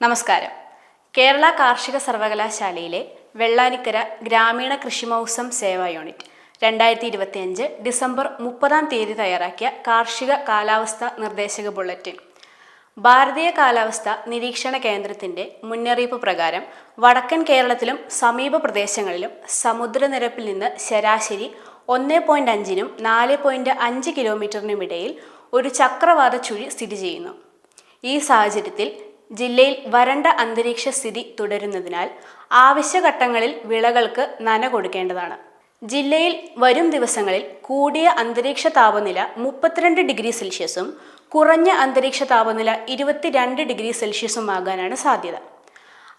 നമസ്കാരം. കേരള കാർഷിക സർവകലാശാലയിലെ വെള്ളാനിക്കര ഗ്രാമീണ കൃഷിമൗസം സേവാ യൂണിറ്റ് രണ്ടായിരത്തി ഇരുപത്തിയഞ്ച് ഡിസംബർ മുപ്പതാം തീയതി തയ്യാറാക്കിയ കാർഷിക കാലാവസ്ഥ നിർദ്ദേശക ബുള്ളറ്റിൻ. ഭാരതീയ കാലാവസ്ഥ നിരീക്ഷണ കേന്ദ്രത്തിന്റെ മുന്നറിയിപ്പ് പ്രകാരം വടക്കൻ കേരളത്തിലും സമീപ പ്രദേശങ്ങളിലും സമുദ്രനിരപ്പിൽ നിന്ന് ശരാശരി ഒന്ന് പോയിന്റ് അഞ്ചിനും നാല് പോയിന്റ് അഞ്ച് കിലോമീറ്ററിനുമിടയിൽ ഒരു ചക്രവാത ചുഴി സ്ഥിതി ചെയ്യുന്നു. ഈ സാഹചര്യത്തിൽ ജില്ലയിൽ വരണ്ട അന്തരീക്ഷ സ്ഥിതി തുടരുന്നതിനാൽ ആവശ്യഘട്ടങ്ങളിൽ വിളകൾക്ക് നന കൊടുക്കേണ്ടതാണ്. ജില്ലയിൽ വരും ദിവസങ്ങളിൽ കൂടിയ അന്തരീക്ഷ താപനില മുപ്പത്തിരണ്ട് ഡിഗ്രി സെൽഷ്യസും കുറഞ്ഞ അന്തരീക്ഷ താപനില ഇരുപത്തിരണ്ട് ഡിഗ്രി സെൽഷ്യസും ആകാനാണ് സാധ്യത.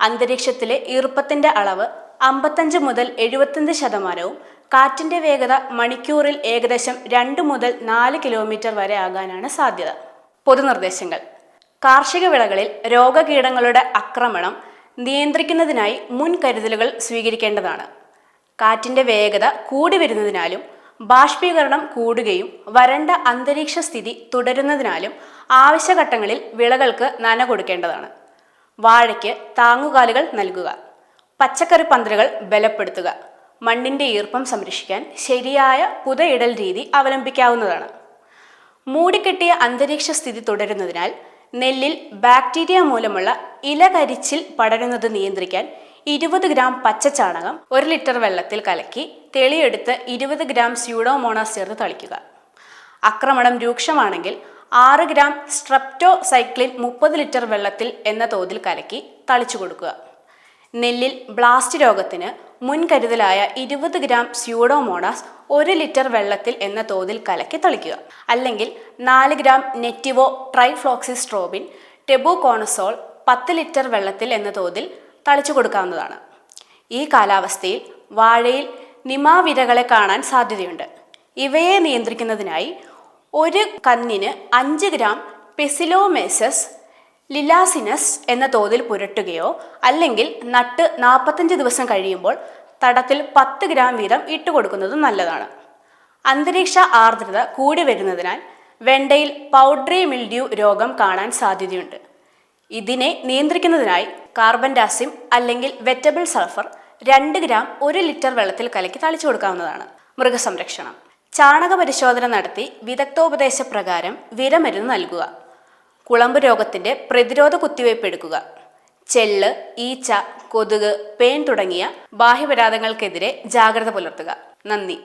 അന്തരീക്ഷത്തിലെ ഈർപ്പത്തിന്റെ അളവ് അമ്പത്തഞ്ച് മുതൽ എഴുപത്തഞ്ച് ശതമാനവും കാറ്റിന്റെ വേഗത മണിക്കൂറിൽ ഏകദേശം രണ്ട് മുതൽ നാല് കിലോമീറ്റർ വരെ ആകാനാണ് സാധ്യത. പൊതുനിർദ്ദേശങ്ങൾ. കാർഷിക വിളകളിൽ രോഗകീടങ്ങളുടെ ആക്രമണം നിയന്ത്രിക്കുന്നതിനായി മുൻകരുതലുകൾ സ്വീകരിക്കേണ്ടതാണ്. കാറ്റിന്റെ വേഗത കൂടി വരുന്നതിനാലും ബാഷ്പീകരണം കൂടുകയും വരണ്ട അന്തരീക്ഷ സ്ഥിതി തുടരുന്നതിനാലും ആവശ്യഘട്ടങ്ങളിൽ വിളകൾക്ക് നന കൊടുക്കേണ്ടതാണ്. വാഴയ്ക്ക് താങ്ങുകാലുകൾ നൽകുക. പച്ചക്കറി പന്തലുകൾ ബലപ്പെടുത്തുക. മണ്ണിന്റെ ഈർപ്പം സംരക്ഷിക്കാൻ ശരിയായ പുതയിടൽ രീതി അവലംബിക്കാവുന്നതാണ്. മൂടിക്കെട്ടിയ അന്തരീക്ഷ സ്ഥിതി തുടരുന്നതിനാൽ നെല്ലിൽ ബാക്ടീരിയ മൂലമുള്ള ഇലകരിച്ചിൽ പടരുന്നത് നിയന്ത്രിക്കാൻ ഇരുപത് ഗ്രാം പച്ചച്ചാണകം ഒരു ലിറ്റർ വെള്ളത്തിൽ കലക്കി തെളിയെടുത്ത് ഇരുപത് ഗ്രാം സ്യൂഡോമോണാസ് ചേർത്ത് തളിക്കുക. ആക്രമണം രൂക്ഷമാണെങ്കിൽ ആറ് ഗ്രാം സ്ട്രെപ്റ്റോസൈക്ലിൻ മുപ്പത് ലിറ്റർ വെള്ളത്തിൽ എന്ന തോതിൽ കലക്കി തളിച്ചു കൊടുക്കുക. നെല്ലിൽ ബ്ലാസ്റ്റ് രോഗത്തിന് മുൻകരുതലായ ഇരുപത് ഗ്രാം സ്യൂഡോമോണാസ് ഒരു ലിറ്റർ വെള്ളത്തിൽ എന്ന തോതിൽ കലക്കി തളിക്കുക. അല്ലെങ്കിൽ നാല് ഗ്രാം നെറ്റിവോ ട്രൈഫ്ലോക്സിസ്ട്രോബിൻ ടെബുകോണസോൾ പത്ത് ലിറ്റർ വെള്ളത്തിൽ എന്ന തോതിൽ തളിച്ചു കൊടുക്കാവുന്നതാണ്. ഈ കാലാവസ്ഥയിൽ വാഴയിൽ നിമാവിരകളെ കാണാൻ സാധ്യതയുണ്ട്. ഇവയെ നിയന്ത്രിക്കുന്നതിനായി ഒരു കന്നിന് അഞ്ച് ഗ്രാം പെസിലോമേസസ് ലിലാസിനസ് എന്ന തോതിൽ പുരട്ടുകയോ അല്ലെങ്കിൽ നട്ട് നാൽപ്പത്തഞ്ച് ദിവസം കഴിയുമ്പോൾ തടത്തിൽ പത്ത് ഗ്രാം വീതം ഇട്ടുകൊടുക്കുന്നതും നല്ലതാണ്. അന്തരീക്ഷ ആർദ്രത കൂടി വരുന്നതിനാൽ വെണ്ടയിൽ പൗഡറി മിൽഡ്യൂ രോഗം കാണാൻ സാധ്യതയുണ്ട്. ഇതിനെ നിയന്ത്രിക്കുന്നതിനായി കാർബൺ ഡാസിം അല്ലെങ്കിൽ വെറ്റബിൾ സൾഫർ രണ്ട് ഗ്രാം ഒരു ലിറ്റർ വെള്ളത്തിൽ കലക്കി തളിച്ചു കൊടുക്കാവുന്നതാണ്. മൃഗസംരക്ഷണം. ചാണക പരിശോധന നടത്തി വിദഗ്ധോപദേശ പ്രകാരം വിരമരുന്ന് നൽകുക. കുളമ്പ് രോഗത്തിന്റെ പ്രതിരോധ കുത്തിവയ്പ് എടുക്കുക. ചെള്ള് ഈച്ച കൊതുക് പേൻ തുടങ്ങിയ ബാഹ്യപരാധങ്ങൾക്കെതിരെ ജാഗ്രത പുലർത്തുക. നന്ദി.